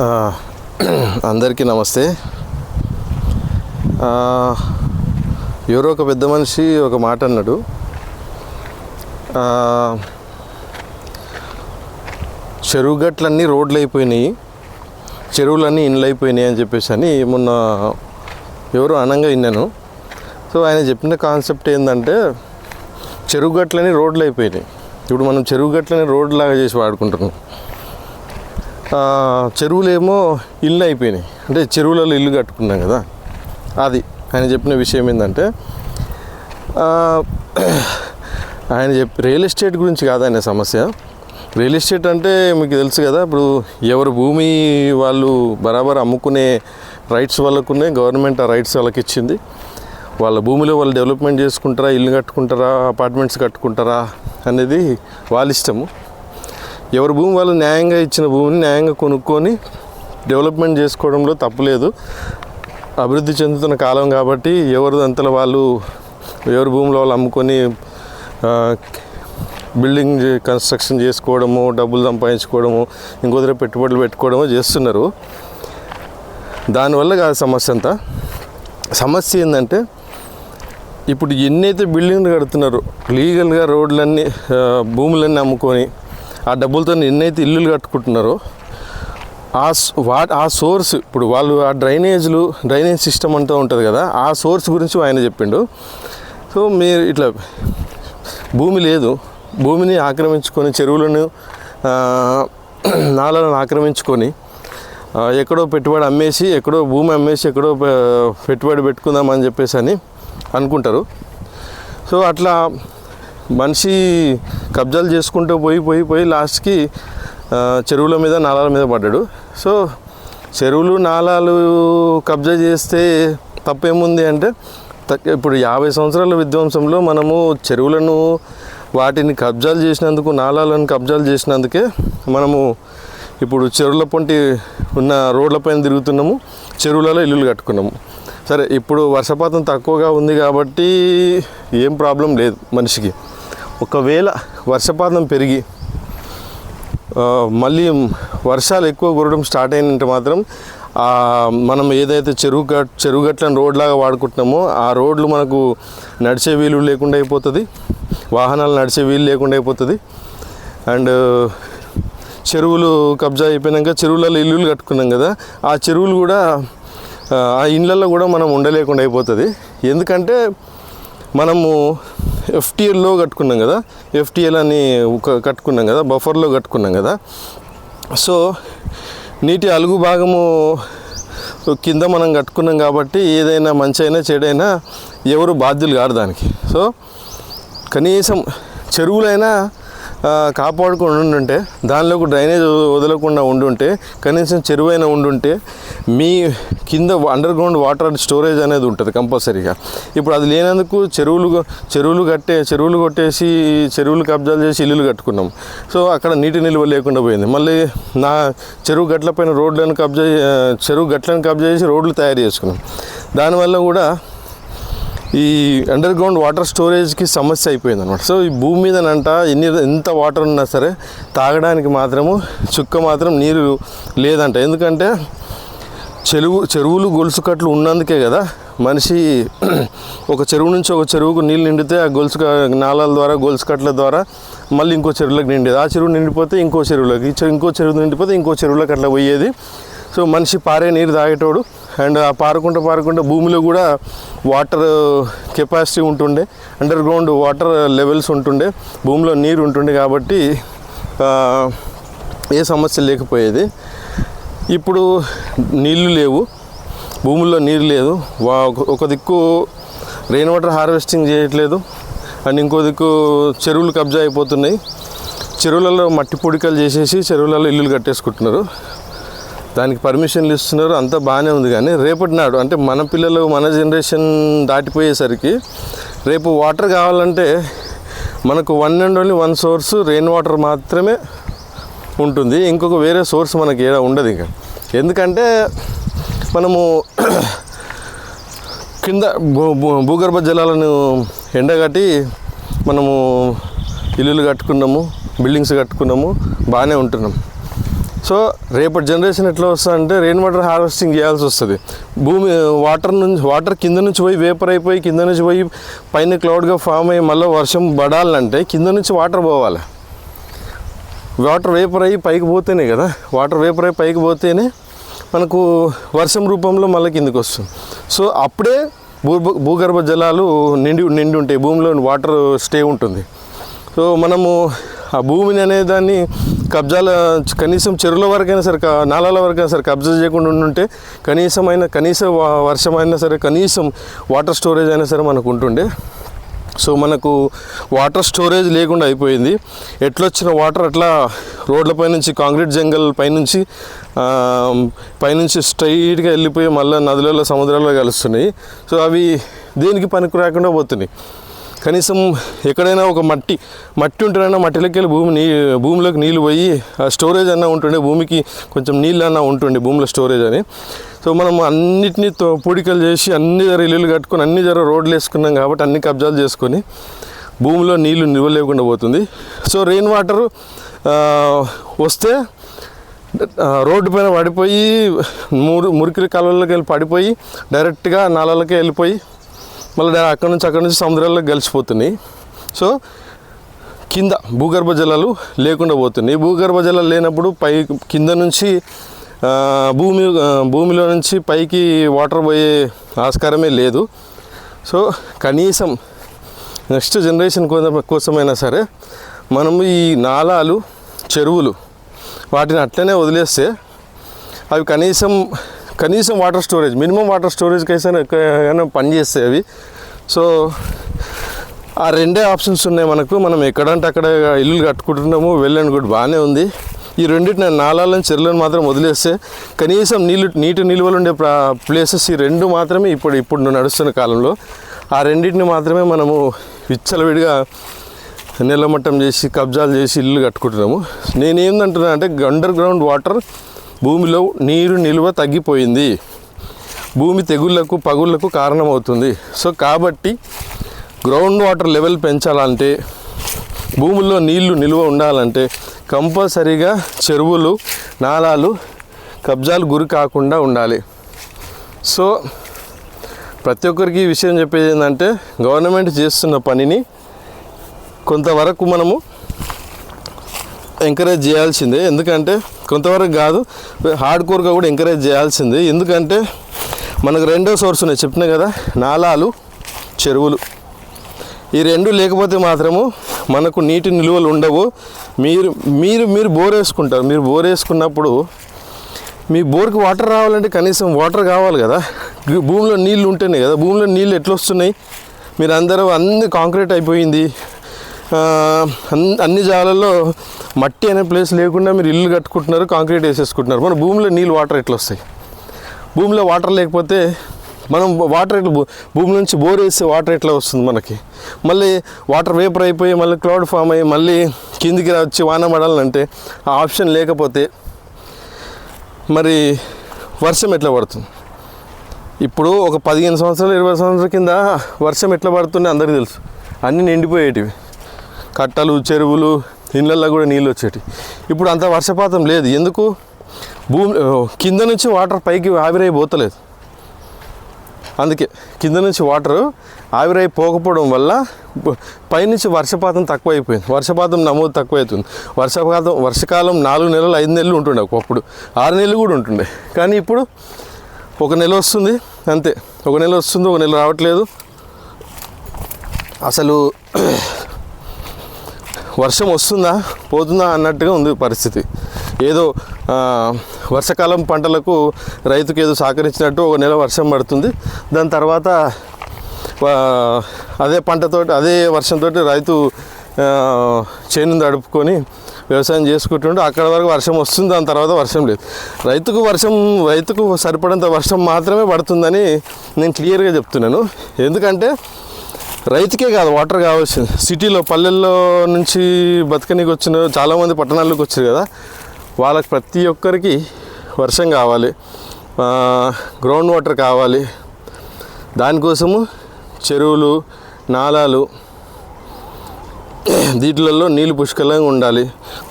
అందరికీ నమస్తే. ఎవరో ఒక పెద్ద మనిషి ఒక మాట అన్నాడు. చెరువు గట్లన్నీ రోడ్లు అయిపోయినాయి. చెరువులన్నీ ఇండ్లు అయిపోయినాయి అని చెప్పేసి అని మొన్న ఎవరో అనంగా విన్నాను. సో ఆయన చెప్పిన కాన్సెప్ట్ ఏంటంటే చెరువు గట్లని రోడ్లు అయిపోయినాయి. ఇప్పుడు మనం చెరువు గట్లని రోడ్లాగా చేసి వాడుకుంటున్నాం. చెరువులేమో ఇల్లు అయిపోయినాయి. అంటే చెరువులలో ఇల్లు కట్టుకున్నాం కదా. అది ఆయన చెప్పిన విషయం ఏంటంటే ఆయన చెప్పి రియల్ ఎస్టేట్ గురించి కాదు ఆయన సమస్య. రియల్ ఎస్టేట్ అంటే మీకు తెలుసు కదా ఇప్పుడు ఎవరు భూమి వాళ్ళు బరాబర్ అమ్ముకునే రైట్స్ వాళ్ళకునే గవర్నమెంట్ ఆ రైట్స్ వాళ్ళకి ఇచ్చింది. వాళ్ళ భూమిలో వాళ్ళు డెవలప్మెంట్ చేసుకుంటారా ఇల్లు కట్టుకుంటారా అపార్ట్మెంట్స్ కట్టుకుంటారా అనేది వాళ్ళ ఇష్టము. ఎవరి భూమి వాళ్ళు న్యాయంగా ఇచ్చిన భూమిని న్యాయంగా కొనుక్కొని డెవలప్మెంట్ చేసుకోవడంలో తప్పులేదు. అభివృద్ధి చెందుతున్న కాలం కాబట్టి ఎవరి అంతలో వాళ్ళు ఎవరి భూమిలో వాళ్ళు అమ్ముకొని బిల్డింగ్ కన్స్ట్రక్షన్ చేసుకోవడము డబ్బులు సంపాదించుకోవడము ఇంకో దగ్గర పెట్టుబడులు పెట్టుకోవడము చేస్తున్నారు. దానివల్ల కాదు సమస్య అంతా. సమస్య ఏంటంటే ఇప్పుడు ఎన్నైతే బిల్డింగ్లు కడుతున్నారో లీగల్గా రోడ్లన్నీ భూములన్నీ అమ్ముకొని ఆ డబ్బులతో ఎన్నైతే ఇల్లులు కట్టుకుంటున్నారో ఆ వా ఆ సోర్స్ ఇప్పుడు వాళ్ళు ఆ డ్రైనేజ్లు డ్రైనేజ్ సిస్టమ్ అంటూ ఉంటుంది కదా ఆ సోర్స్ గురించి ఆయన చెప్పిండు. సో మీరు ఇట్లా భూమి లేదు భూమిని ఆక్రమించుకొని చెరువులను నాలను ఆక్రమించుకొని ఎక్కడో పెట్టుబడి అమ్మేసి ఎక్కడో భూమి అమ్మేసి ఎక్కడో పెట్టుబడి పెట్టుకుందామని చెప్పేసి అని అనుకుంటారు. సో అట్లా మనిషి కబ్జాలు చేసుకుంటూ పోయి పోయి పోయి లాస్ట్కి చెరువుల మీద నాలాల మీద పడ్డాడు. సో చెరువులు నాలాలు కబ్జా చేస్తే తప్పేముంది అంటే తక్- ఇప్పుడు యాభై సంవత్సరాల విధ్వంసంలో మనము చెరువులను వాటిని కబ్జాలు చేసినందుకు నాలాలను కబ్జాలు చేసినందుకే మనము ఇప్పుడు చెరువుల పొంటి ఉన్న రోడ్లపైన తిరుగుతున్నాము చెరువులలో ఇల్లులు కట్టుకున్నాము. సరే ఇప్పుడు వర్షపాతం తక్కువగా ఉంది కాబట్టి ఏం ప్రాబ్లం లేదు మనిషికి. ఒకవేళ వర్షపాతం పెరిగి మళ్ళీ వర్షాలు ఎక్కువ కురవడం స్టార్ట్ అయినంటే మాత్రం మనం ఏదైతే చెరువు గట్ చెరువు గట్లను రోడ్లాగా వాడుకుంటున్నామో ఆ రోడ్లు మనకు నడిచే వీలు లేకుండా అయిపోతుంది. వాహనాలు నడిచే వీలు లేకుండా అయిపోతుంది. అండ్ చెరువులు కబ్జా అయిపోయినాక చెరువులలో ఇల్లులు కట్టుకున్నాం కదా ఆ చెరువులు కూడా ఆ, ఆ ఇండ్లలో కూడా మనం ఉండలేకుండా అయిపోతుంది. ఎందుకంటే మనము ఎఫ్టీఎల్లో కట్టుకున్నాం కదా. ఎఫ్టీఎల్ అని ఒక కట్టుకున్నాం కదా బఫర్లో కట్టుకున్నాం కదా. సో నీటి అలుగు భాగము కింద మనం కట్టుకున్నాం కాబట్టి ఏదైనా మంచి అయినా చెడైనా ఎవరు బాధ్యులు కాదు దానికి. సో కనీసం చెరువులైనా కాపాడుకొని ఉండుంటే దానిలోకి డ్రైనేజ్ వదలకుండా ఉండుంటే కనీసం చెరువైన ఉండుంటే మీ కింద అండర్ గ్రౌండ్ వాటర్ స్టోరేజ్ అనేది ఉంటుంది కంపల్సరీగా. ఇప్పుడు అది లేనందుకు చెరువులు చెరువులు కట్టే చెరువులు కొట్టేసి చెరువులు కబ్జాలు చేసి ఇల్లులు కట్టుకున్నాం. సో అక్కడ నీటి నిల్వ లేకుండా పోయింది. మళ్ళీ నా చెరువు గట్ల పైన రోడ్లను కబ్జా చెరువు గట్లను కబ్జా చేసి రోడ్లు తయారు చేసుకున్నాం. దానివల్ల కూడా ఈ అండర్ గ్రౌండ్ వాటర్ స్టోరేజ్కి సమస్య అయిపోయింది అనమాట సో ఈ భూమి మీదనంట ఎన్ని ఎంత వాటర్ ఉన్నా సరే తాగడానికి మాత్రము చుక్క మాత్రం నీరు లేదంట. ఎందుకంటే చెరువు చెరువులు గొలుసు కట్లు ఉన్నందుకే కదా మనిషి ఒక చెరువు నుంచి ఒక చెరువుకు నీళ్ళు నిండితే ఆ గొలుసు నాళాల ద్వారా గొలుసు కట్ల ద్వారా మళ్ళీ ఇంకో చెరువులకు నిండేది. ఆ చెరువు నిండిపోతే ఇంకో చెరువులోకి ఇంకో చెరువు నిండిపోతే ఇంకో చెరువులోకి అట్లా పోయేది. సో మనిషి పారే నీరు తాగేటోడు. అండ్ ఆ పారుకుంటూ పారుకుంటూ భూమిలో కూడా వాటర్ కెపాసిటీ ఉంటుండే అండర్ గ్రౌండ్ వాటర్ లెవెల్స్ ఉంటుండే భూమిలో నీరు ఉంటుండే కాబట్టి ఏ సమస్య లేకపోయేది. ఇప్పుడు నీళ్ళు లేవు భూముల్లో నీరు లేదు వా ఒక- ఒక దిక్కు రెయిన్ వాటర్ హార్వెస్టింగ్ చేయట్లేదు అండ్ ఇంకో దిక్కు చెరువులు కబ్జా అయిపోతున్నాయి. చెరువులలో మట్టి పొడికలు చేసేసి చెరువులలో ఇల్లులు కట్టేసుకుంటున్నారు. దానికి పర్మిషన్లు ఇస్తున్నారు అంతా బాగానే ఉంది కానీ రేపటి నాడు అంటే మన పిల్లలు మన జనరేషన్ దాటిపోయేసరికి రేపు వాటర్ కావాలంటే మనకు one and only one source rain water మాత్రమే ఉంటుంది. ఇంకొక వేరే సోర్స్ మనకి ఉండదు ఇంకా. ఎందుకంటే మనము కింద భూ భూ- భూగర్భ జలాలను ఎండగట్టి మనము ఇల్లులు కట్టుకున్నాము బిల్డింగ్స్ కట్టుకున్నాము బాగానే ఉంటున్నాం. సో రేపటి జనరేషన్ ఎట్లా వస్తుంది అంటే రెయిన్ వాటర్ హార్వెస్టింగ్ చేయాల్సి వస్తుంది. భూమి వాటర్ నుంచి వాటర్ కింద నుంచి పోయి వేపర్ అయిపోయి కింద నుంచి పోయి పైన క్లౌడ్గా ఫామ్ అయ్యి మళ్ళీ వర్షం పడాలంటే కింద నుంచి వాటర్ పోవాలి. వాటర్ వేపర్ అయ్యి పైకి పోతేనే కదా వాటర్ వేపర్ అయ్యి పైకి పోతేనే మనకు వర్షం రూపంలో మళ్ళీ కిందకి వస్తుంది. సో అప్పుడే భూ భూగర్భ జలాలు నిండి నిండి ఉంటాయి భూమిలో వాటర్ స్టే ఉంటుంది. సో మనము ఆ భూమిని అనే దాన్ని కబ్జాల కనీసం చెరువుల వరకైనా సరే క- నాలాల వరకైనా సరే కబ్జా చేయకుండా ఉంటే కనీసమైన కనీస వర్షం వర్షమైనా సరే కనీసం వాటర్ స్టోరేజ్ అయినా సరే మనకు ఉంటుండే. సో మనకు వాటర్ స్టోరేజ్ లేకుండా అయిపోయింది. ఎట్లొచ్చిన వాటర్ అట్లా రోడ్లపై నుంచి కాంక్రీట్ జంగల్ పైనుంచి పైనుంచి స్ట్రైట్గా వెళ్ళిపోయి మళ్ళీ నదులలో సముద్రాల్లో కలుస్తున్నాయి. సో అవి దేనికి పనికి రాకుండా పోతున్నాయి. కనీసం ఎక్కడైనా ఒక మట్టి మట్టి ఉంటేనైనా మట్టిలోకి వెళ్ళి భూమి నీ భూమిలోకి నీళ్ళు పోయి ఆ స్టోరేజ్ అన్నా ఉంటుండే భూమికి కొంచెం నీళ్ళు అన్నా ఉంటుండే భూమిలో స్టోరేజ్ అని. సో మనం అన్నిటినీ తో- పూడికలు చేసి అన్ని జర ఇల్లులు కట్టుకొని అన్ని జర రోడ్లు వేసుకున్నాం కాబట్టి అన్ని కబ్జాలు చేసుకొని భూమిలో నీళ్ళు నిల్వ లేకుండా పోతుంది. సో రెయిన్ వాటర్ వస్తే రోడ్డు పైన పడిపోయి మురు మురికి కాలువలోకి వెళ్ళి పడిపోయి డైరెక్ట్గా నాలలోకి వెళ్ళిపోయి మళ్ళీ అక్కడ నుంచి అక్కడ నుంచి సముద్రాల్లో కలిసిపోతున్నాయి సో కింద భూగర్భ జలాలు లేకుండా పోతున్నాయి భూగర్భ జలాలు లేనప్పుడు పై కింద నుంచి భూమి భూమిలో నుంచి పైకి వాటర్ పోయే ఆస్కారమే లేదు. సో కనీసం నెక్స్ట్ జనరేషన్ కోసమైనా సరే మనం ఈ నాలాలు చెరువులు వాటిని అట్లనే వదిలేస్తే అవి కనీసం కనీసం వాటర్ స్టోరేజ్ మినిమం వాటర్ స్టోరేజ్కి అయితే పనిచేస్తాయి అవి. సో ఆ రెండే ఆప్షన్స్ ఉన్నాయి మనకు. మనం ఎక్కడంటే అక్కడ ఇల్లు కట్టుకుంటున్నాము వెళ్ళండి కూడా గుడ్ బాగానే ఉంది. ఈ రెండింటిని నాలాలను చెరువులను మాత్రం వదిలేస్తే కనీసం నీళ్ళు నీటి నిల్వలు ఉండే ప్లేసెస్ ఈ రెండు మాత్రమే ఇప్పుడు ఇప్పుడు నడుస్తున్న కాలంలో. ఆ రెండింటిని మాత్రమే మనము విచ్చలవిడిగా నిలమట్టం చేసి కబ్జాలు చేసి ఇల్లు కట్టుకుంటున్నాము. నేనేందంటున్నా అంటే అండర్ గ్రౌండ్ వాటర్ భూమిలో నీరు నిల్వ తగ్గిపోయింది. భూమి తెగుళ్ళకు పగుళ్ళకు కారణమవుతుంది. సో కాబట్టి గ్రౌండ్ వాటర్ లెవెల్ పెంచాలంటే భూముల్లో నీళ్ళు నిల్వ ఉండాలంటే కంపల్సరీగా చెరువులు నాలాలు కబ్జాలు గురి కాకుండా ఉండాలి. సో ప్రతి ఒక్కరికి ఈ విషయం చెప్పేది ఏంటంటే గవర్నమెంట్ చేస్తున్న పనిని కొంతవరకు మనము ఎంకరేజ్ చేయాల్సిందే. ఎందుకంటే కొంతవరకు కాదు హార్డ్ కోర్గా కూడా ఎంకరేజ్ చేయాల్సింది. ఎందుకంటే మనకు రెండో సోర్స్ ఉన్నాయి. చెప్పినా కదా నాలాలు చెరువులు. ఈ రెండు లేకపోతే మాత్రము మనకు నీటి నిల్వలు ఉండవు. మీరు మీరు మీరు బోర్ వేసుకుంటారు. మీరు బోర్ వేసుకున్నప్పుడు మీ బోర్కి వాటర్ రావాలంటే కనీసం వాటర్ కావాలి కదా. భూమిలో నీళ్ళు ఉంటేనే కదా. భూమిలో నీళ్ళు ఎట్లా వస్తున్నాయి మీరు అందరూ అన్ని కాంక్రీట్ అయిపోయింది. అన్ని జాలల్లో మట్టి అనే ప్లేస్ లేకుండా మీరు ఇల్లు కట్టుకుంటున్నారు కాంక్రీట్ వేసేసుకుంటున్నారు. మన భూమిలో నీళ్ళు వాటర్ ఎట్లా వస్తాయి భూమిలో వాటర్ లేకపోతే మనం వాటర్ ఎట్లా భూమి నుంచి బోర్ వేస్తే వాటర్ ఎట్లా వస్తుంది మనకి? మళ్ళీ వాటర్ వేపర్ అయిపోయి మళ్ళీ క్లౌడ్ ఫామ్ అయ్యి మళ్ళీ కిందికి వచ్చి వాన పడాలంటే ఆ ఆప్షన్ లేకపోతే మరి వర్షం ఎట్లా పడుతుంది? ఇప్పుడు ఒక పదిహేను సంవత్సరాలు ఇరవై సంవత్సరాల కింద వర్షం ఎట్లా పడుతుండే అందరికీ తెలుసు. అన్నీ నిండిపోయేటివి. కట్టలు చెరువులు ఇళ్ళల్లో కూడా నీళ్ళు వచ్చేటి. ఇప్పుడు అంత వర్షపాతం లేదు. ఎందుకు? భూమి కింద నుంచి వాటర్ పైకి ఆవిరై పోతలేదు అందుకే కింద నుంచి వాటర్ ఆవిరై పోకపోవడం వల్ల పైనుంచి వర్షపాతం తక్కువ అయిపోయింది వర్షపాతం నమోదు తక్కువ అవుతుంది వర్షపాతం వర్షకాలం నాలుగు నెలలు ఐదు నెలలు ఉంటుండే ఒకప్పుడు. ఆరు నెలలు కూడా ఉంటుండే. కానీ ఇప్పుడు ఒక నెల వస్తుంది. అంతే. ఒక నెల వస్తుంది ఒక నెల రావట్లేదు. అసలు వర్షం వస్తుందా పోతుందా అన్నట్టుగా ఉంది పరిస్థితి. ఏదో వర్షాకాలం పంటలకు రైతుకు ఏదో సహకరించినట్టు ఒక నెల వర్షం పడుతుంది. దాని తర్వాత అదే పంటతో అదే వర్షంతో రైతు చేను దడుపుకొని వ్యవసాయం చేసుకుంటుంటే అక్కడ వరకు వర్షం వస్తుంది దాని తర్వాత వర్షం లేదు. రైతుకు వర్షం రైతుకు సరిపడంత వర్షం మాత్రమే పడుతుందని నేను క్లియర్గా చెప్తున్నాను. ఎందుకంటే రైతుకే కాదు వాటర్ కావాల్సింది. సిటీలో పల్లెల్లో నుంచి బతకనికి వచ్చిన చాలామంది పట్టణాల్లోకి వచ్చారు కదా. వాళ్ళకి ప్రతి ఒక్కరికి వర్షం కావాలి గ్రౌండ్ వాటర్ కావాలి. దానికోసము చెరువులు నాలాలు వీటిలలో నీళ్ళు పుష్కలంగా ఉండాలి.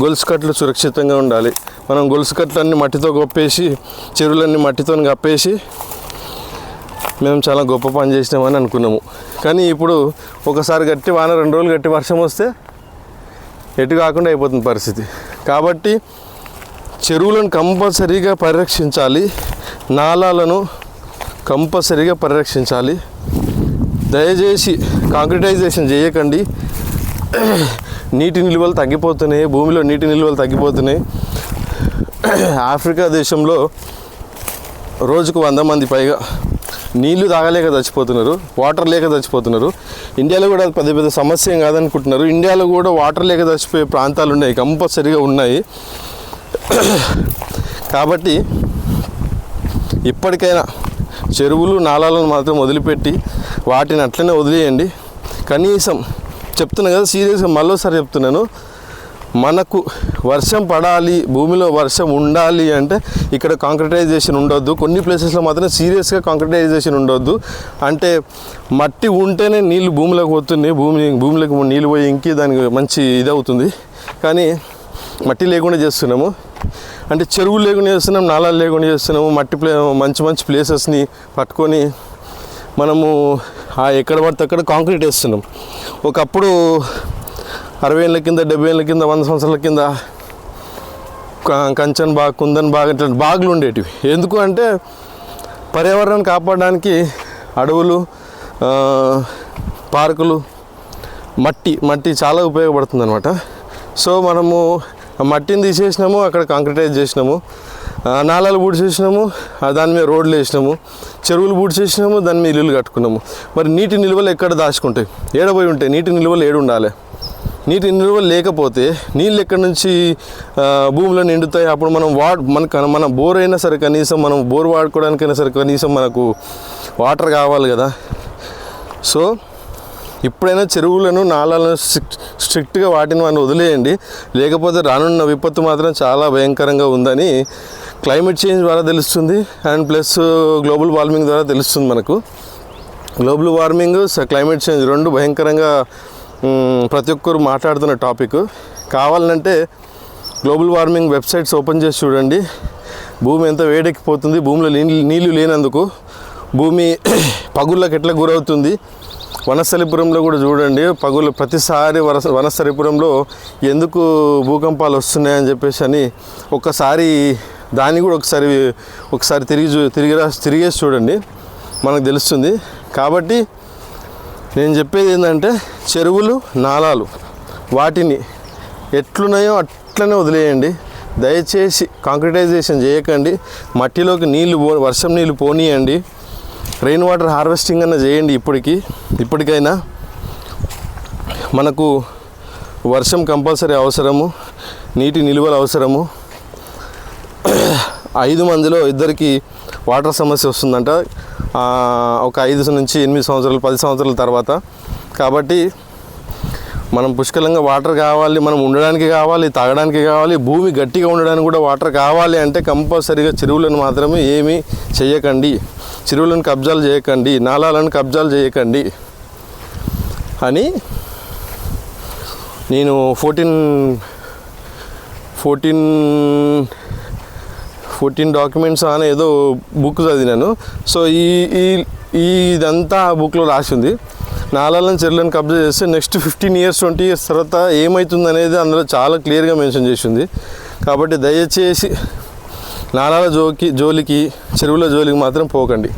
గొలుసు కట్లు సురక్షితంగా ఉండాలి. మనం గొలుసు కట్లన్నీ మట్టితో కప్పేసి చెరువులన్నీ మట్టితో కప్పేసి మేము చాలా గొప్ప పని చేసినామని అనుకున్నాము. కానీ ఇప్పుడు ఒకసారి గట్టి వాన రెండు రోజులు గట్టి వర్షం వస్తే ఎటు కాకుండా అయిపోతుంది పరిస్థితి. కాబట్టి చెరువులను కంపల్సరీగా పరిరక్షించాలి నాలాలను కంపల్సరీగా పరిరక్షించాలి. దయచేసి కాంక్రిటైజేషన్ చేయకండి. నీటి నిల్వలు తగ్గిపోతున్నాయి భూమిలో నీటి నిల్వలు తగ్గిపోతున్నాయి. ఆఫ్రికా దేశంలో రోజుకు వంద మంది పైగా నీళ్ళు తాగలేక చచ్చిపోతున్నారు వాటర్ లేక చచ్చిపోతున్నారు. ఇండియాలో కూడా అది పెద్ద పెద్ద సమస్య ఏం కాదనుకుంటున్నారు. ఇండియాలో కూడా వాటర్ లేక చచ్చిపోయే ప్రాంతాలు ఉన్నాయి కంపల్సరీగా ఉన్నాయి. కాబట్టి ఇప్పటికైనా చెరువులు నాళాలను మాత్రం వదిలిపెట్టి వాటిని అట్లనే వదిలేయండి. కనీసం చెప్తున్నా కదా సీరియస్గా మళ్ళీసారి చెప్తున్నాను మనకు వర్షం పడాలి భూమిలో వర్షం ఉండాలి అంటే ఇక్కడ కాంక్రిటైజేషన్ ఉండొద్దు. కొన్ని ప్లేసెస్లో మాత్రం సీరియస్గా కాంక్రిటైజేషన్ ఉండొద్దు. అంటే మట్టి ఉంటేనే నీళ్ళు భూమిలోకి పోతున్నాయి. భూమి భూమిలోకి నీళ్ళు పోయి ఇంకి దానికి మంచి ఇది అవుతుంది కానీ మట్టి లేకుండా చేస్తున్నాము. అంటే చెరువులు లేకుండా చేస్తున్నాం నాలాలు లేకుండా చేస్తున్నాము. మట్టి ప్లే మంచి మంచి ప్లేసెస్ని పట్టుకొని మనము ఎక్కడ పడితే అక్కడ కాంక్రీట్ వేస్తున్నాం. ఒకప్పుడు అరవై ఏళ్ళ కింద డెబ్బై ఏళ్ళ కింద వంద సంవత్సరాల కింద కంచన్ బాగ్ కుందన్ బాగ్ ఇట్లా బాగులు ఉండేటివి. ఎందుకు అంటే పర్యావరణాన్ని కాపాడడానికి అడవులు పార్కులు మట్టి మట్టి చాలా ఉపయోగపడుతుంది అనమాట సో మనము ఆ మట్టిని తీసేసినాము అక్కడ కాంక్రిటైజ్ చేసినాము. నాళాలు నాలాలు బూడి చేసినాము దాని మీద రోడ్లు వేసినాము. చెరువులు బూడి చేసినాము దాని మీద ఇల్లులు కట్టుకున్నాము. మరి నీటి నిల్వలు ఎక్కడ దాచుకుంటాయి? ఏడబోయి ఉంటాయి? నీటి నిల్వలు ఏడు ఉండాలి? నీటి నిల్వ లేకపోతే నీళ్ళు ఎక్కడి నుంచి భూమిలో నిండుతాయి? అప్పుడు మనం వాడ్ మన మన బోర్ అయినా సరే కనీసం మనం బోర్ వాడుకోవడానికైనా సరే కనీసం మనకు వాటర్ కావాలి కదా. సో ఇప్పుడైనా చెరువులను నాళాలను స్ట్రిక్ట్గా వాటిని మనం వదిలేయండి. లేకపోతే రానున్న విపత్తు మాత్రం చాలా భయంకరంగా ఉందని క్లైమేట్ చేంజ్ ద్వారా తెలుస్తుంది. అండ్ ప్లస్ గ్లోబల్ వార్మింగ్ ద్వారా తెలుస్తుంది మనకు. గ్లోబల్ వార్మింగ్ స- క్లైమేట్ చేంజ్ రెండు భయంకరంగా ప్రతి ఒక్కరు మాట్లాడుతున్న టాపిక్. కావాలంటే గ్లోబల్ వార్మింగ్ వెబ్సైట్స్ ఓపెన్ చేసి చూడండి. భూమి ఎంత వేడెక్కిపోతుంది భూమిలో నీళ్ళు నీళ్ళు లేనందుకు. భూమి పగుళ్ళకి ఎట్లా గురవుతుంది? వనస్థలిపురంలో కూడా చూడండి. పగులు ప్రతిసారి వనస వనస్థలిపురంలో ఎందుకు భూకంపాలు వస్తున్నాయని చెప్పేసి అని ఒక్కసారి దాన్ని కూడా ఒకసారి ఒకసారి తిరిగి చూ తిరిగి రా తిరిగేసి చూడండి. మనకు తెలుస్తుంది. కాబట్టి నేను చెప్పేది ఏంటంటే చెరువులు నాలాలు వాటిని ఎట్లున్నాయో అట్లనే వదిలేయండి. దయచేసి కాంక్రిటైజేషన్ చేయకండి. మట్టిలోకి నీళ్ళు పో వర్షం నీళ్ళు పోనీయండి. రెయిన్ వాటర్ హార్వెస్టింగ్ అన్న చేయండి ఇప్పటికి. ఇప్పటికైనా మనకు వర్షం కంపల్సరీ అవసరము నీటి నిల్వలు అవసరము. ఐదు మందిలో ఇద్దరికి వాటర్ సమస్య వస్తుందంట. ఒక ఐదు నుంచి ఎనిమిది సంవత్సరాలు పది సంవత్సరాల తర్వాత. కాబట్టి మనం పుష్కలంగా వాటర్ కావాలి మనం ఉండడానికి కావాలి తాగడానికి కావాలి భూమి గట్టిగా ఉండడానికి కూడా వాటర్ కావాలి అంటే కంపల్సరీగా చెరువులను మాత్రమే ఏమీ చేయకండి. చెరువులను కబ్జాలు చేయకండి నాలాలను కబ్జాలు చేయకండి. అని నేను ఫోర్టీన్ ఫోర్టీన్ ఫోర్టీన్ డాక్యుమెంట్స్ అని ఏదో బుక్ చదివినాను. సో ఈ ఈ ఇదంతా ఆ బుక్లో రాసి ఉంది నాలాలను చెర్లను కబ్జా చేస్తే next fifteen years twenty years తర్వాత ఏమవుతుంది అనేది అందులో చాలా క్లియర్గా మెన్షన్ చేసింది. కాబట్టి దయచేసి నాలాల జోకి జోలికి చెరువుల జోలికి మాత్రం పోకండి.